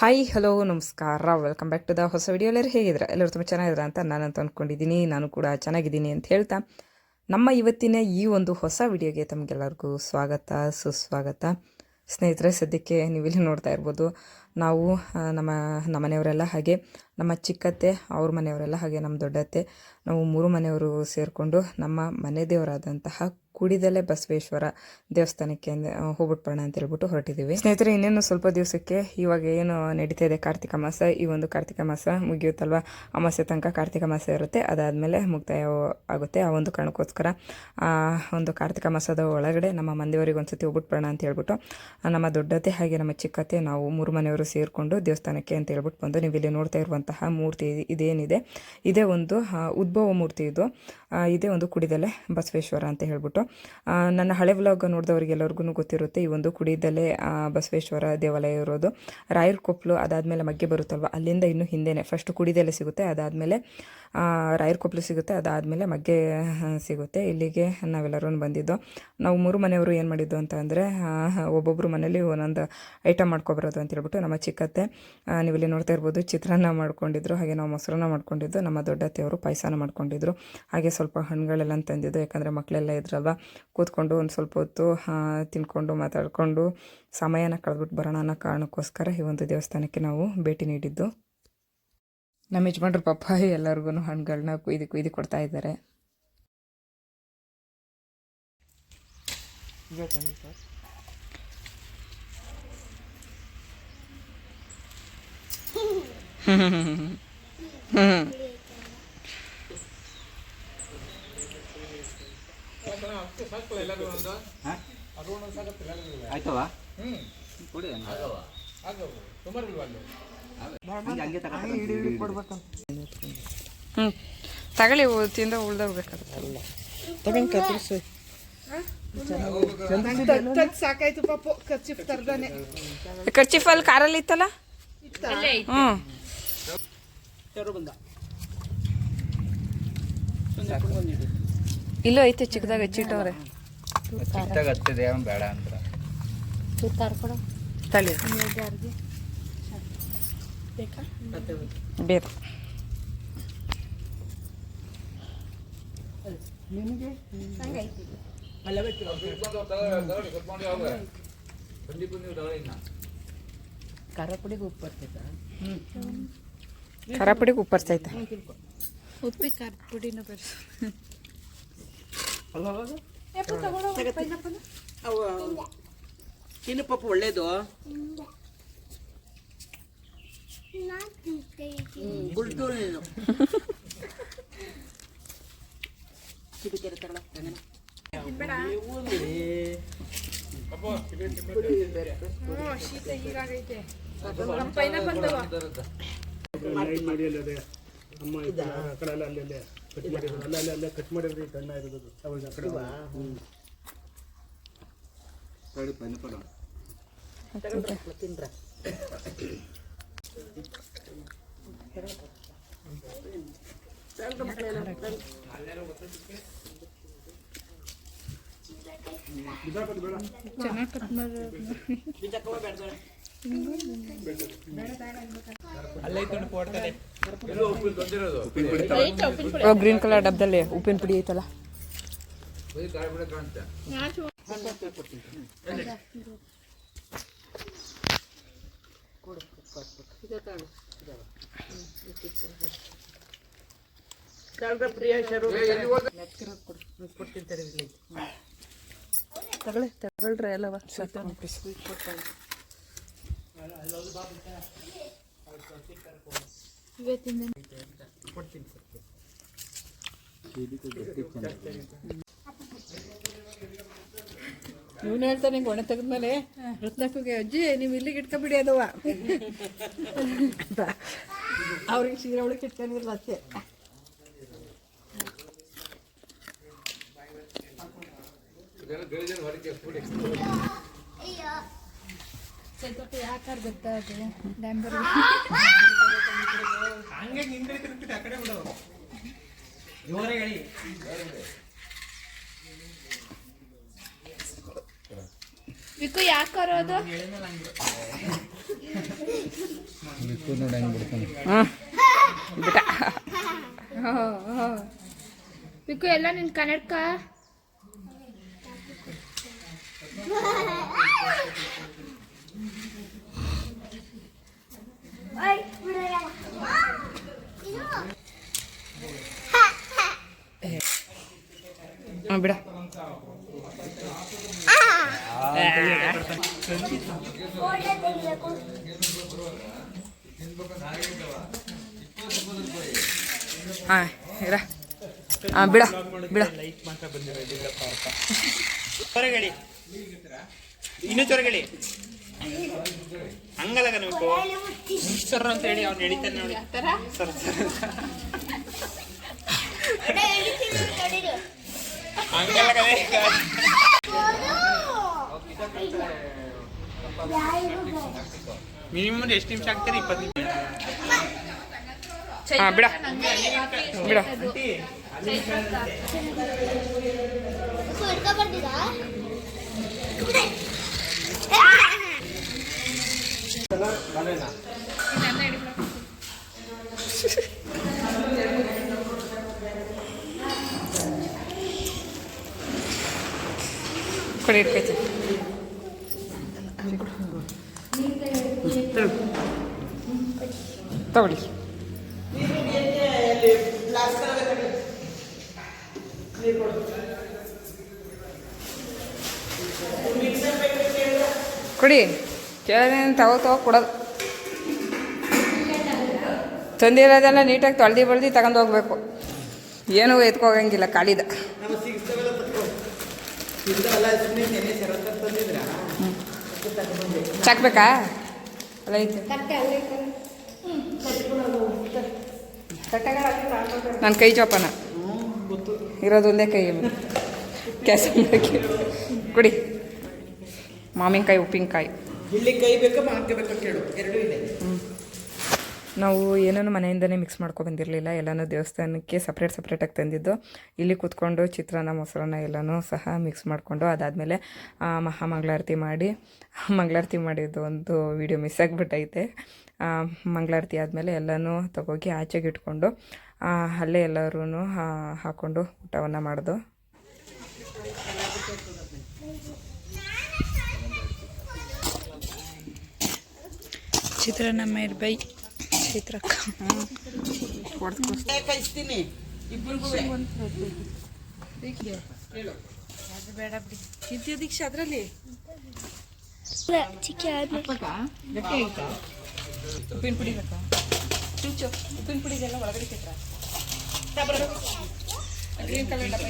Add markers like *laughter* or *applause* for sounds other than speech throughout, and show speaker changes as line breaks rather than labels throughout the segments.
Hi hello ನಮಸ್ಕಾರ. Welcome back to the ಹೊಸ video ಎಲ್ಲರೂ ಹೇಗಿದ್ರೆ ಎಲ್ಲರೂ ತುಂಬ ಚೆನ್ನಾಗಿದ್ರೆ ಅಂತ ನಾನಂತ ಅಂದ್ಕೊಂಡಿದ್ದೀನಿ ನಾನು ಕೂಡ ಚೆನ್ನಾಗಿದ್ದೀನಿ ಅಂತ ಹೇಳ್ತಾ. ನಮ್ಮ ಇವತ್ತಿನ ಈ ಒಂದು ಹೊಸ ವಿಡಿಯೋಗೆ ತಮಗೆಲ್ಲರಿಗೂ ಸ್ವಾಗತ, ಸುಸ್ವಾಗತ. ಸ್ನೇಹಿತರೆ, ಸದ್ಯಕ್ಕೆ ನೀವಿಲ್ಲಿ ನೋಡ್ತಾ ಇರ್ಬೋದು, ನಾವು ನಮ್ಮ, ನಮ್ಮನೆಯವರೆಲ್ಲ ಹಾಗೆ ನಮ್ಮ ಚಿಕ್ಕತ್ತೆ, ಅವ್ರ ಮನೆಯವರೆಲ್ಲ ಹಾಗೆ ನಮ್ಮ ದೊಡ್ಡತ್ತೆ. ನಾವು ಮೂರು ಮನೆಯವರು ಸೇರಿಕೊಂಡು ನಮ್ಮ ಮನೆ ದೇವರಾದಂತಹ ಕುಡಿದಲೆ ಬಸವೇಶ್ವರ ದೇವಸ್ಥಾನಕ್ಕೆ ಹೋಗ್ಬಿಟ್ಬರೋಣ ಅಂತ ಹೇಳ್ಬಿಟ್ಟು ಹೊರಟಿದ್ದೀವಿ. ಸ್ನೇಹಿತರೆ, ಇನ್ನೇನು ಸ್ವಲ್ಪ ದಿವಸಕ್ಕೆ ಇವಾಗ ಏನು ನಡೀತಾ ಇದೆ ಕಾರ್ತಿಕ ಮಾಸ? ಈ ಒಂದು ಕಾರ್ತಿಕ ಮಾಸ ಮುಗಿಯುತ್ತಲ್ವ? ಅಮಾಸೆ ತನಕ ಕಾರ್ತಿಕ ಮಾಸ ಇರುತ್ತೆ. ಅದಾದಮೇಲೆ ಮುಕ್ತಾಯ ಆಗುತ್ತೆ ಆ ಒಂದು ಕಾರಣಕ್ಕೋಸ್ಕರ. ಆ, ಒಂದು ಕಾರ್ತಿಕ ಮಾಸದ ಒಳಗಡೆ ನಮ್ಮ ಮಂದಿಯವರಿಗೆ ಒಂದ್ಸತಿ ಹೋಗ್ಬಿಟ್ಬರೋಣ ಅಂತ ಹೇಳ್ಬಿಟ್ಟು, ನಮ್ಮ ದೊಡ್ಡತೆ ಹಾಗೆ ನಮ್ಮ ಚಿಕ್ಕತ್ತೆ ನಾವು ಮೂರು ಮನೆಯವರು ಸೇರಿಕೊಂಡು ದೇವಸ್ಥಾನಕ್ಕೆ ಅಂತ ಹೇಳ್ಬಿಟ್ಟು ಬಂದು ನೀವು ಇಲ್ಲಿ ನೋಡ್ತಾ ಇರುವಂತಹ ಮೂರ್ತಿ ಇದೇನಿದೆ. ಇದೇ ಒಂದು ಉದ್ಭವ ಮೂರ್ತಿ ಇದು. ಇದೇ ಒಂದು ಕುಡಿದಲೆ ಬಸವೇಶ್ವರ ಅಂತ ಹೇಳ್ಬಿಟ್ಟು. ನನ್ನ ಹಳೆ ವ್ಲಾಗ್ ನೋಡಿದವರಿಗೆಲ್ಲರಿಗೂ ಗೊತ್ತಿರುತ್ತೆ, ಈ ಒಂದು ಕುಡಿದಲೆ ಬಸವೇಶ್ವರ ದೇವಾಲಯ ಇರೋದು. ರಾಯರ್ ಕೊಪ್ಪಲು ಅದಾದಮೇಲೆ ಮಗ್ಗೆ ಬರುತ್ತಲ್ವ? ಅಲ್ಲಿಂದ ಇನ್ನು ಹಿಂದೆನೆ. ಫಸ್ಟ್ ಕುಡಿದಲೆ ಸಿಗುತ್ತೆ, ಅದಾದಮೇಲೆ ರಾಯರ್ ಕೊಪ್ಪಲು ಸಿಗುತ್ತೆ, ಅದಾದಮೇಲೆ ಮಗ್ಗೆ ಸಿಗುತ್ತೆ. ಇಲ್ಲಿಗೆ ನಾವೆಲ್ಲರೂ ಬಂದಿದ್ದು. ನಾವು ಮೂರು ಮನೆಯವರು ಏನು ಮಾಡಿದ್ದು ಅಂತ ಅಂದರೆ ಒಬ್ಬೊಬ್ಬರು ಮನೇಲಿ ಒಂದೊಂದು ಐಟಮ್ ಮಾಡ್ಕೊಬರೋದು ಅಂತ ಹೇಳ್ಬಿಟ್ಟು ನಮ್ಮ ಚಿಕ್ಕತ್ತೆ ನೀವು ನೋಡ್ತಾ ಇರ್ಬೋದು, ಚಿತ್ರಾನ್ನ ಮಾಡ್ಕೊಂಡಿದ್ರು, ಹಾಗೆ ನಾವು ಮೊಸರನ್ನ ಮಾಡ್ಕೊಂಡಿದ್ದು, ನಮ್ಮ ದೊಡ್ಡತ್ತೆಯವರು ಪಾಯಸನ ಮಾಡ್ಕೊಂಡಿದ್ರು. ಹಾಗೆ ಸ್ವಲ್ಪ ಹಣ್ಣುಗಳೆಲ್ಲ ತಂದಿದ್ದು, ಯಾಕಂದರೆ ಮಕ್ಕಳೆಲ್ಲ ಇದ್ರಲ್ವ, ಕೂತ್ಕೊಂಡು ಒಂದು ಸ್ವಲ್ಪ ಹೊತ್ತು ತಿನ್ಕೊಂಡು ಮಾತಾಡಿಕೊಂಡು, ಸಮಯನ ಕಳೆದ್ಬಿಟ್ಟು ಬರೋಣ ಅನ್ನೋ ಕಾರಣಕ್ಕೋಸ್ಕರ ಈ ಒಂದು ದೇವಸ್ಥಾನಕ್ಕೆ ನಾವು ಭೇಟಿ ನೀಡಿದ್ದು. ನಮ್ಮ ಯಜಮಾನ್ರು ಪಾಪ ಎಲ್ಲರಿಗೂ ಹಣ್ಣುಗಳನ್ನ ಕುಯ್ದು ಕುಯ್ದು ಕೊಡ್ತಾ ಇದ್ದಾರೆ.
ಆಯ್ತವ? ತಗೊಂಡು
ಹ್ಞೂ ತಗೊಳ್ಳಿ ತಿಂದ ಉಳ್ದೋಗ್ಬೇಕಾಗುತ್ತೆ
ಸಾಕಾಯ್ತು ಪಾಪು ಖರ್ಚಿಪ್ ತರ್ದಾನೆ.
ಕರ್ಚಿಫಲ್ ಕಾರಲ್ಲಿ ಇತ್ತಲ್ಲ? ಹ್ಞೂ
ಇಲ್ಲ ಬಂದ
ಇಲ್ಲೂ ಐತೆ ಚಿಕ್ಕದಾಗ ಹೆಚ್ಚಿಟ್ಟವ್ರೆ.
ಚಿಕ್ಕದಾಗ ಹತ್ತಿದೆ ಬೇಡ ಅಂತ.
ತಳಿ ಬೇಕು? ಖಾರ ಪುಡಿಗೆ ಉಪ್ಪು ಬರ್ತೈತೆ?
ಉಪ್ಪಿ ಖಾರ ಪುಡಿನ ಬರ್ಸ
ತಿನ್ನು ಪಾಪ ಒಳ್ಳೇದು. ಬುಲ್ಟು ನೀನು
ಅಮ್ಮ ಆ ಕಡೆ ಕಟ್ ಅಲ್ಲೇ ಅಲ್ಲೇ ಕಟ್ ಇರೋದು ಅವಾಗ ಕಡೆ
ಪೈನಾಪಲ್
ತಿನ್ರ
ಗ್ರೀನ್ ಕಲರ್ ಡಬ್ಬದಲ್ಲಿ ಉಪ್ಪಿನ ಪುಡಿ ಐತಲ್ಲ. ತಗೊಳ್ಳಿ ತಗೊಳ್ರಿ ಎಲ್ಲವ
ಇವನು ಹೇಳ್ತಾನೆ ಹಿಂಗೆ ಒಣ ತೆಗೆದ್ಮೇಲೆ? ರತ್ನಕ್ಕಗೆ ಅಜ್ಜಿ, ನೀವು ಇಲ್ಲಿಗೆ ಇಟ್ಕೊಬಿಡಿ ಅದವ. ಅವ್ರಿಗೆ ಸೀರೆ ಒಳಗೆ ಇಟ್ಕೊಂಡಿರಲ್ಲ ಅಷ್ಟೇ. ಯಾಕಾರ ಗೊತ್ತಾ ಅದು? ಡ್ಯಾಂಬರ್ ವಿಕು ಯಾಕೆ ಕರೋದು
ನೋಡಿ ಹಂಗೆ ಬಿಡ್ತಾನೆ.
ಬಿಟ್ಟ
ಬಿಕ್ಕು ಎಲ್ಲ ನಿನ್ನ ಕನ್ನಡಕ?
ಬಿಡ. ಹಾಂ ಇಡ ಹಾಂ ಬಿಡ ಬಿಡ.
ಹೊರಗಳಿ ಇನ್ನೂ ಚೊರಗಳಿ. ಹಂಗಲ್ಲ ಕಣಬೇಕು ಸರ್ ಅಂತ ಹೇಳಿ ಅವ್ನು ಎಳಿತಾನೆ ನೋಡಿ. Sir sir. ಹಂಗಲ್ಲ ಕಣೆ ಮಿನಿಮಮ್ ಎಷ್ಟು ನಿಮಿಷ ಆಗ್ತಾರೆ ಇಪ್ಪತ್ತು ನಿಮಿಷ
ಹಾಂ ಬಿಡ ಬಿಡ ಕೊಡಿ ಇಟ್ಕೊಯ್ತು ತಗೊಳ್ಳಿ ಕೊಡಿ. ಕೇಳಿದ್ರೆ ತಗೋ ತಗೋ, ಕೊಡೋದು. ತಂದಿರೋದೆಲ್ಲ ನೀಟಾಗಿ ತೊಳ್ದು ಬಳ್ದು ತಗೊಂಡು ಹೋಗ್ಬೇಕು. ಏನೂ ಎತ್ಕೋಗಂಗಿಲ್ಲ ಕಾಲಿದ. ಚಾಕ್ಬೇಕಾ? ಅಲ್ಲ, ಐತೆ. ನನ್ನ ಕೈ ಚೋಪನ ಇರೋದೊಂದೇ ಕೈ ಕೆಲಸ ಕೊಡಿ ಕುಡಿ. ಮಾವಿನಕಾಯಿ ಉಪ್ಪಿನಕಾಯಿ.
ಇಲ್ಲಿ ಕೈ ಬೇಕಾ ಮಾಡ್ಕೋಬೇಕಾ ಕೇಳು. ಎರಡೂ ಇದೆ.
ನಾವು ಏನೂ ಮನೆಯಿಂದನೇ ಮಿಕ್ಸ್ ಬಂದಿರಲಿಲ್ಲ. ಎಲ್ಲನೂ ದೇವಸ್ಥಾನಕ್ಕೆ ಸಪ್ರೇಟ್ ಸಪ್ರೇಟಾಗಿ ತಂದಿದ್ದು. ಇಲ್ಲಿ ಕೂತ್ಕೊಂಡು ಚಿತ್ರಾನ್ನ ಮೊಸರನ್ನ ಎಲ್ಲನೂ ಸಹ ಮಿಕ್ಸ್ ಮಾಡಿಕೊಂಡು ಅದಾದಮೇಲೆ ಮಹಾಮಂಗಳಾರತಿ ಮಾಡಿ ಮಂಗಳಾರತಿ ಮಾಡಿದ್ದು ಒಂದು ವಿಡಿಯೋ ಮಿಸ್ ಆಗಿಬಿಟ್ಟೈತೆ. ಮಂಗಳಾರತಿ ಆದಮೇಲೆ ಎಲ್ಲನೂ ತಗೋಗಿ ಆಚೆಗೆ ಇಟ್ಕೊಂಡು ಆ, ಅಲ್ಲೇ ಎಲ್ಲರೂ ಹಾಕ್ಕೊಂಡು ಊಟವನ್ನು ಮಾಡ್ದು.
ಚಿತ್ರಾನ್ನ ಮೇಡ್ ಬೈ ಚಿತ್ರಕ್ಕ. ಬೇಡ. ಬಿಡಿ ದೀಕ್ಷೆ ಅದರಲ್ಲಿ?
ಉಪ್ಪಿನ ಪುಡಿ ಬೇಕಾ? ಚುಚ್ಚು ಉಪ್ಪಿನ ಪುಡಿ ಇದೆಲ್ಲ ಒಳಗಡೆ ಕೆಟ್ಟ ಗ್ರೀನ್ ಕಲರ್ ಡಬ್ಬ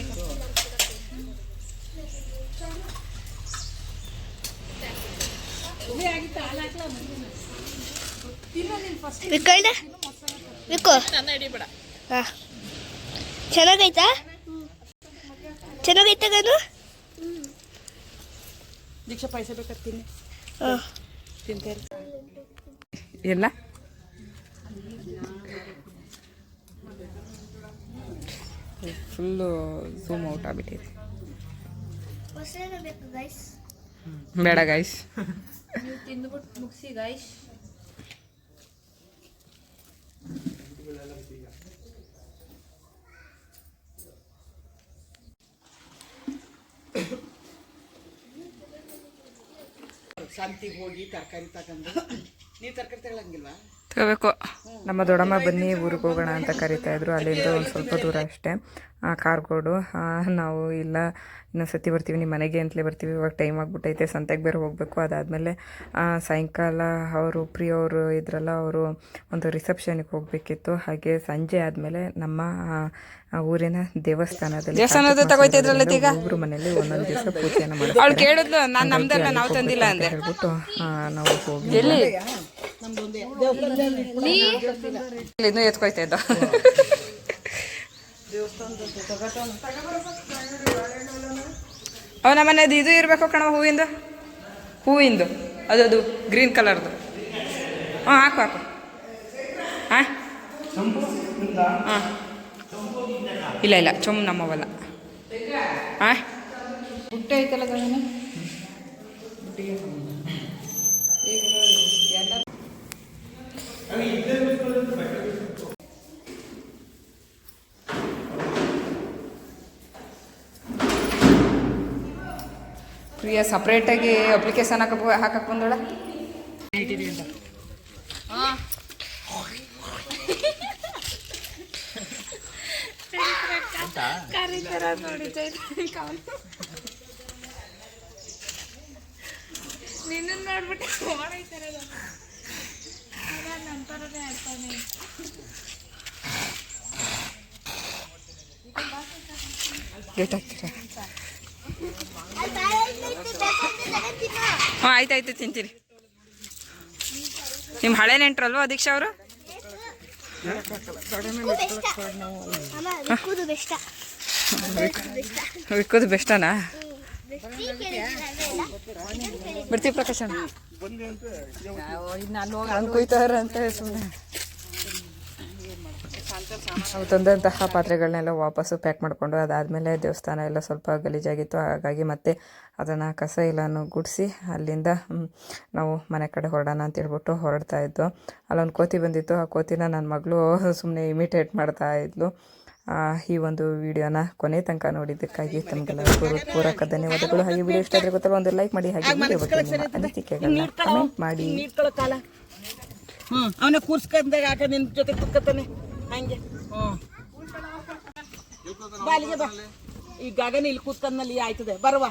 ಚೆನ್ನಾಗೈತಾ? ಚೆನ್ನಾಗೈತಾ ಗನು?
ದೀಕ್ಷಾ ಪಾಯಸ ಬೇಕಾಗ್ತೀನಿ ತಿಂತೇನೆ
ಎಲ್ಲ? ಫುಲ್ಲು ಝೂಮ್ ಔಟ್ ಆಗಿಬಿಟ್ಟಿದೆ. ಬೇಡ ಗೈಸ್
ನೀವು ತಿಂದ್ಬಿಟ್ಟು ಮುಗಿಸಿ ಗೈಸ್
ಶಾಂತಿಗೆ ಹೋಗಿ ತರಕಾರಿ ತಗೊಂಡು
ತಗೋಬೇಕು. ನಮ್ಮ ದೊಡ್ಡಮ್ಮ ಬನ್ನಿ ಊರಿಗೆ ಹೋಗೋಣ ಅಂತ ಕರಿತಾ ಇದ್ರು. ಅಲ್ಲಿಂದ ಒಂದು ಸ್ವಲ್ಪ ದೂರ ಅಷ್ಟೇ. ಕಾರ್ಗೋಡು ಆ, ನಾವು ಇಲ್ಲ ಇನ್ನೊಂದು ಸತಿ ಬರ್ತೀವಿ ನಿಮ್ಮ ಮನೆಗೆ ಅಂತಲೇ ಬರ್ತೀವಿ. ಇವಾಗ ಟೈಮ್ ಆಗಿಬಿಟ್ಟೈತೆ ಸಂತೆಗೆ ಬೇರೆ ಹೋಗಬೇಕು. ಅದಾದಮೇಲೆ ಸಾಯಂಕಾಲ ಅವರು ಪ್ರಿಯ ಅವರು ಇದ್ರಲ್ಲ ಅವರು ಒಂದು ರಿಸೆಪ್ಷನಿಗೆ ಹೋಗಬೇಕಿತ್ತು. ಹಾಗೆ ಸಂಜೆ ಆದಮೇಲೆ ನಮ್ಮ ಊರಿನ ದೇವಸ್ಥಾನದಲ್ಲಿ ಒಬ್ಬರು ಮನೆಯಲ್ಲಿ ಒಂದೊಂದು ದಿವಸ ಪೂಜೆಯನ್ನು ಮಾಡ್ತಾರೆ.
ಅವಳು ಕೇಳಿದ್ಲು ನಾನು ನಮ್ದಲ್ಲ ನಾವು ತಂದಿಲ್ಲ ಅಂದೆ.
ಹೇಳ್ಬಿಟ್ಟು ನಾವು ಹೋಗಿ ಎತ್ಕೊಯ್ತಾ ಇದ್ದ? ಅವನ ನಮ್ಮನೇದು ಇದು ಇರಬೇಕು ಕಣವ ಹೂವಿಂದು? ಹೂವಿಂದು. ಅದು ಅದು ಗ್ರೀನ್ ಕಲರ್ದು. ಹಾಂ ಹಾಕು ಹಾಕು. ಹಾಂ ಹಾಂ ಇಲ್ಲ ಇಲ್ಲ, ಚೊಮ್ ನಮ್ಮವಲ್ಲ. ಹಾಂ
ಬುಟ್ಟೆ ಐತಲ್ಲ ಗಗನ
ಪ್ರಿಯ ಸಪ್ರೇಟಾಗಿ ಅಪ್ಲಿಕೇಶನ್ ಹಾಕ ಹಾಕಕ್ಕೆ ಬಂದೋಳ?
ನೋಡ್ಬಿಟ್ಟು
ಗೇಟ್ ಹಾಂ ಆಯ್ತಾಯ್ತು ಆಯ್ತು, ತಿಂತೀನಿ. ನಿಮ್ಮ ಹಳೆ ನೆಂಟ್ರಲ್ವ ದೀಕ್ಷಾ ಅವರು? ವಿಕ್ಕೋದು ಬೆಸ್ಟನಾ ಬಿಡ್ತೀವಿ ಪ್ರಕಾಶ್ ಕುಯ್ತಾರ ಅಂತ ಸುಮ್ಮನೆ ನಾವು ತಂದಂತಹ ಪಾತ್ರೆಗಳನ್ನೆಲ್ಲ ವಾಪಸ್ಸು ಪ್ಯಾಕ್ ಮಾಡಿಕೊಂಡು ಅದಾದಮೇಲೆ ದೇವಸ್ಥಾನ ಎಲ್ಲ ಸ್ವಲ್ಪ ಗಲೀಜಾಗಿತ್ತು. ಹಾಗಾಗಿ ಮತ್ತೆ ಅದನ್ನು ಕಸ ಎಲ್ಲನೂ ಗುಡಿಸಿ ಅಲ್ಲಿಂದ ನಾವು ಮನೆ ಕಡೆ ಹೊರಡೋಣ ಅಂತ ಹೇಳ್ಬಿಟ್ಟು ಹೊರಡ್ತಾ ಇದ್ದು ಅಲ್ಲೊಂದು ಕೋತಿ ಬಂದಿತ್ತು. ಆ ಕೋತಿನ ನನ್ನ ಮಗಳು *laughs* ಸುಮ್ಮನೆ ಇಮಿಟೇಟ್ ಮಾಡ್ತಾ ಇದ್ಲು. ಆ, ಈ ಒಂದು ವಿಡಿಯೋನ ಕೊನೆ ತನಕ ನೋಡಿದ್ದಕ್ಕಾಗಿ ತಮಗೆಲ್ಲ ಪೂರಕ ಧನ್ಯವಾದಗಳು. ಹಾಗೆ ವಿಡಿಯೋ ಇಷ್ಟ ಆದರೆ ಗೊತ್ತಲ್ಲ ಒಂದು ಲೈಕ್ ಮಾಡಿ ಹಾಗೆ ವಿಡಿಯೋ ಬಗ್ಗೆ ನಿಮ್ಮ ಅನಿಸಿಕೆಗಳನ್ನ ಕಮೆಂಟ್ ಮಾಡಿ.
ಹ್ಞೂ ಅವನ ಕೂರ್ಸ್ಕೊಂಡಾಗ ನಿನ್ನ ಜೊತೆ ಕುತ್ಕೊತಾನೆ. ಹಂಗೆ. ಹ್ಞೂ. ಬಾ ಬಾ. ಈ ಗಗನ ಇಲ್ಲಿ ಕೂತ್ಕೊಂಡಲ್ಲಿ ಆಯ್ತದೆ. ಬರುವ.